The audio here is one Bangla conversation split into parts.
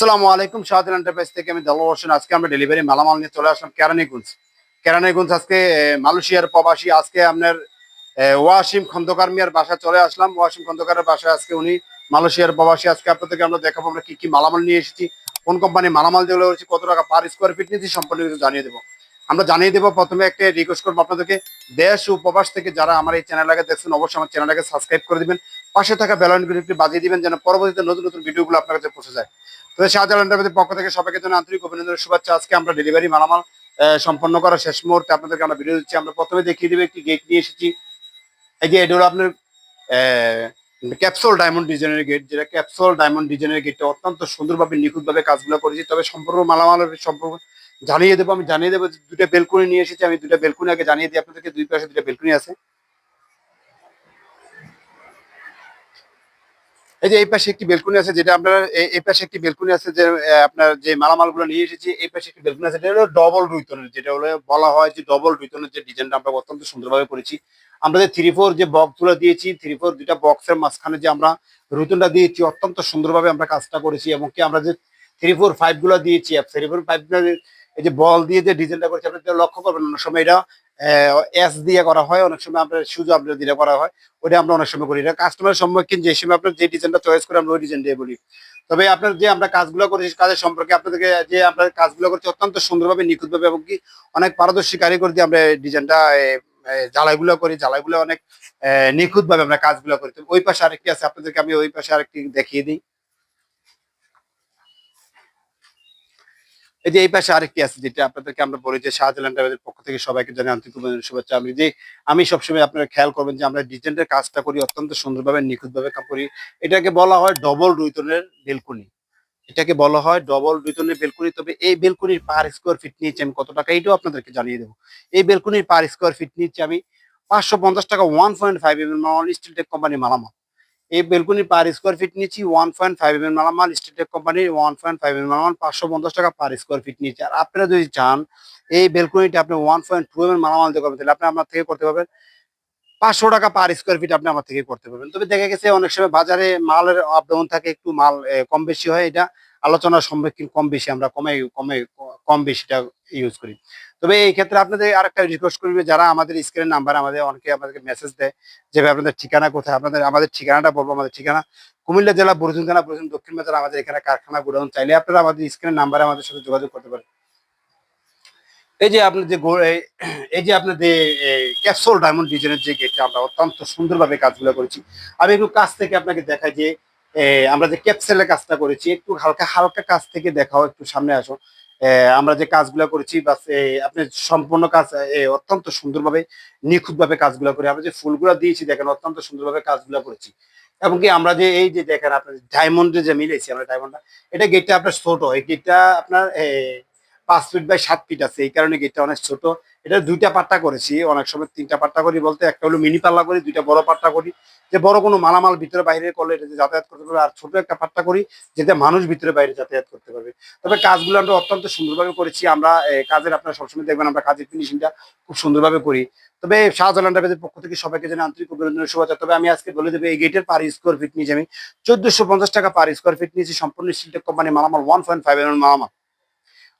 আসসালামু আলাইকুম শাহজাহান এন্টারপ্রাইজ থেকে আমি দালু হোসেন। আজকে আমরা ডেলিভারি মালামাল নিয়ে চলে আসলাম কেরানীগঞ্জ। কেরানীগঞ্জ আজকে মালয়েশিয়ার প্রবাসী। আজকে আপনার ওয়াসিম খন্দকার মিয়ার বাসায় চলে আসলাম। ওয়াসিম খন্দকারের বাসায় আজকে উনি মালয়েশিয়ার প্রবাসী। আজকে আপনাদেরকে আমরা দেখাবো আমরা কি কি মালামাল নিয়ে এসেছি, কোন কোম্পানি মালামাল যেগুলো হচ্ছে কত টাকা পার স্কোয়ার ফিট নিয়েছি, সম্পূর্ণ কিছু জানিয়ে দেবো। আমরা জানিয়ে দেবো, প্রথমে একটা রিকোয়েস্ট করব আপনাদেরকে। দেশ ও প্রবাস থেকে যারা আমার এই চ্যানেল চ্যানেলটাকে দেখছেন, অবশ্যই আমার চ্যানেলটাকে সাবস্ক্রাইব করে দিবেন। পাশে থাকা বেলাইনগুলো একটু বাজিয়ে দিবেন যেন পরবর্তীতে নতুন নতুন ভিডিওগুলো আপনার কাছে পৌঁছে যায়। তো শাহজাহান এন্টারপ্রাইজের পক্ষ থেকে সবাইকে জন্য আন্তরিক অভিনন্দনের শুভেচ্ছা। আজকে আমরা ডেলিভারি মালামাল সম্পন্ন করার শেষ মুহূর্তে আপনাদেরকে আমরা ভিডিও দিচ্ছি। আমরা প্রথমে দেখিয়ে দেবো একটি গেট নিয়ে এসেছি। এই যে এটা হলো আপনার ক্যাপসুল ডায়মন্ড ডিজাইনের গেট যেটা ক্যাপসুল ডায়মন্ড ডিজাইনের গেটটা অত্যন্ত সুন্দরভাবে, নিখুঁতভাবে কাজগুলো করেছি। তবে সম্পূর্ণ মালামালের সম্পর্ক জানিয়ে দেবো। আমি জানিয়ে দেবো দুটো বেলকুনি নিয়ে এসেছি। আমি দুটা বেলকুনি আগে জানিয়ে দিই। আপনাদেরকে দুই পাশে দুটা বেলকুনি আছে। এই যে এই পাশে একটি বেলকুনি আছে, যেটা আপনার এই- পাশে একটি বেলকুনি আছে যে আপনার যে মালামালগুলো নিয়ে এসেছি, এই পাশে একটি বেলকুনি আছে হলো ডবল রুইতনের, যেটা হলো বলা হয় যে ডবল রুইতনের যে ডিজাইনটা আমরা অত্যন্ত সুন্দরভাবে করেছি। আমরা যে থ্রি ফোর যে বক্সগুলো দিয়েছি থ্রি ফোর দুটা বক্সের মাঝখানে যে আমরা রুইতনটা দিয়েছি, অত্যন্ত সুন্দরভাবে আমরা কাজটা করেছি এবং কি আমরা যে থ্রি ফোর ফাইভগুলো দিয়েছি থ্রি ফোর ফাইভ এই যে বল দিয়ে যে ডিজাইনটা করেছি আপনি লক্ষ্য করবেন অনেক সময় এটা এস দিয়ে করা হয়, অনেক সময় আপনার সুযোগ আপনার দিয়ে করা হয় ওটা আমরা অনেক সময় করি কাস্টমারের সম্মুখীন যে সময় আপনার যে ডিজাইনটা চয়েস করে আমরা ওই ডিজাইন দিয়ে বলি। তবে আপনার যে আমরা কাজগুলো করেছি কাজের সম্পর্কে আপনাদেরকে যে আমরা কাজগুলো করছি, অত্যন্ত সুন্দরভাবে, নিখুঁতভাবে এবং কি অনেক পারদর্শী কারিগর দিয়ে আমরা ডিজাইনটা জ্বালাইগুলো করি। জ্বালাইগুলো অনেক নিখুঁত ভাবে আমরা কাজগুলো করি। ওই পাশে আরেকটি আছে, আপনাদেরকে আমি ওই পাশে আরেকটি দেখিয়ে দিই। এই যে এই পাশে আরেকটি আছে যেটা আপনাদেরকে আমরা বলি যে শাহজালান ট্রাভেলের পক্ষ থেকে সবাইকে জানাই আন্তরিক শুভেচ্ছা। আমি যে আমি সবসময় আপনারা খেয়াল করবেন যে আমরা ডিজাইনের কাজটা করি, অত্যন্ত সুন্দরভাবে, নিখুঁতভাবে কাজ করি। এটাকে বলা হয় ডবল রুইতনের বেলকুনি। এটাকে বলা হয় ডবল রুইতনের বেলকুনি। তবে এই বেলকুনির পার স্কোয়ার ফিট নিয়েছি আমি কত টাকা এইটাও আপনাদেরকে জানিয়ে দেবো। এই বেলকুনির পার স্কোয়ার ফিট নিচ্ছি আমি পাঁচশো পঞ্চাশ টাকা one point five M M steel tech company মালামাল। এই বেলকুনির পার স্কোয়ার ফিট নিচ্ছি one point five M M মালামাল স্টেটেক টেক কোম্পানির ওয়ান পয়েন্ট ফাইভ এম মালামাল, পাঁচশো পঞ্চাশ টাকা পার স্কোয়ার ফিট নিচ্ছে আর আপনারা যদি চান, এই বেলকুনিটা আপনি one point two M M মালামাল দিয়ে করবেন, তাহলে আপনি আমার থেকে করতে পারবেন। পাঁচশো টাকা পার স্কোয়ার ফিট আপনি আমার থেকে করতে পারবেন। তবে দেখা গেছে, অনেক সময় বাজারে মালের আপ ডাউন থাকে, একটু মাল কম বেশি হয় এটা। আলোচনার সম্মুখীন কম বেশি, আমরা কমে কমে, কম বেশিটা ইউজ করি। তবে এই ক্ষেত্রে আপনাদের আরেকটা রিকোয়েস্ট করবে যারা আমাদের স্ক্রিন নাম্বার আমাদের অনেকে আমাদেরকে মেসেজ দেয় যে আপনাদের ঠিকানা কোথায়? আপনাদের, আমাদের ঠিকানাটা বলব, আমাদের ঠিকানা কুমিল্লা জেলা বরুজুন থানা বরুজুন দক্ষিণ বাজার আমাদের এখানে কারখানা গোডাউন। চাইলে আপনারা আমাদের স্ক্রিনের নাম্বারে আমাদের সাথে যোগাযোগ করতে পারেন। এই যে আপনার যে এই- যে আপনার যে ক্যাপসুল ডায়মন্ড ডিজাইনের যে গেটটা আমরা অত্যন্ত সুন্দরভাবে কাজগুলো করেছি। আমি একটু কাছ থেকে আপনাকে দেখাই যে আমরা যে ক্যাপসেলের কাজটা করেছি, একটু হালকা হালকা কাজ থেকে দেখাও, একটু সামনে আসো। আমরা যে কাজগুলো করেছি, বা আপনি সম্পূর্ণ কাজ অত্যন্ত সুন্দরভাবে, নিখুঁতভাবে কাজগুলো করে, আমরা যে ফুলগুলো দিয়েছি, দেখেন, অত্যন্ত সুন্দরভাবে কাজগুলো করেছি। এবং কি আমরা যে, এই যে দেখেন, আপনার ডায়মন্ডে যে মিলেছি, আমরা ডায়মন্ডটা এটা গেটটা আপনার ছোট, এই গেটটা আপনার পাঁচ ফিট বাই সাত ফিট আছে, এই কারণে গেটটা অনেক ছোট। এটা দুইটা পাট্টা করেছি, অনেক সময় তিনটা পাট্টা করি বলতে, একটা হলো মিনি পাল্লা করি, দুইটা বড় পাট্টা করি। যে বড় কোনো মালামাল ভিতরে বাইরে করলে এটাতে যাতায়াত করতে পারবে, আর ছোট একটা পাট্টা করি যেটা মানুষ ভিতরে বাইরে যাতায়াত করতে পারবে। তবে কাজগুলো আমরা অত্যন্ত সুন্দরভাবে করেছি, আমরা কাজের আপনারা সবসময় দেখবেন আমরা কাজের ফিনিশিংটা খুব সুন্দরভাবে করি। তবে শাহজালান পক্ষ থেকে সবাইকে জানাই আন্তরিক অভিনন্দনের শুভেচ্ছা। তবে আমি আজকে বলে দেবো, এই গেটের পার স্কোয়ার ফিট নিয়েছি আমি চোদ্দশো টাকা পার স্কোয়ার ফিট নিয়েছি। সম্পূর্ণ স্টিলটেক কোম্পানি মালামাল ওয়ান পয়েন্ট ফাইভ এম মালামাল।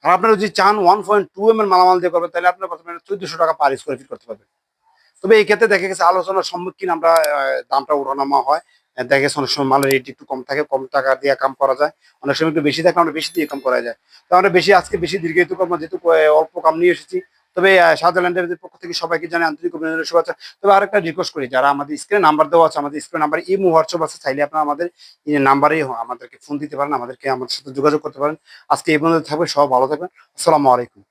আর আপনারা যদি চান ওয়ান পয়েন্ট টু এম এর মালামাল দিয়ে করবেন, তাহলে আপনার প্রথমে চোদ্দশো টাকা পার স্কোয়ার ফিট করতে পারবেন। তবে এই ক্ষেত্রে দেখা গেছে আলোচনার সম্মুখীন আমরা দামটা ওঠানামা হয়। দেখে গেছে অনেক সময় মালের রেট একটু কম থাকে, কম টাকা দিয়ে কাম করা যায়। অনেক সময় একটু বেশি থাকে আমরা বেশি দিয়ে কাম করা যায়। তো আমরা বেশি, আজকে বেশি দীর্ঘায়িত করব যেহেতু অল্প কাম নিয়ে এসেছি। তবে সাদারল্যান্ডের পক্ষ থেকে সবাইকে জানাই আন্তরিক অভিনন্দনের শুভেচ্ছা। তবে আরেকটা রিকোয়েস্ট করি, যারা আমাদের স্ক্রিনে নাম্বার দেওয়া আছে, আমাদের স্ক্রিনে নাম্বার ইমো হোয়াটসঅ্যাপ আছে, চাইলে আপনারা আমাদের নাম্বারেই আমাদেরকে ফোন দিতে পারেন, আমাদেরকে আমাদের সাথে যোগাযোগ করতে পারেন। আজকে এই পর্যন্ত থাকবে সব ভালো থাকবেন। আসসালামু আলাইকুম।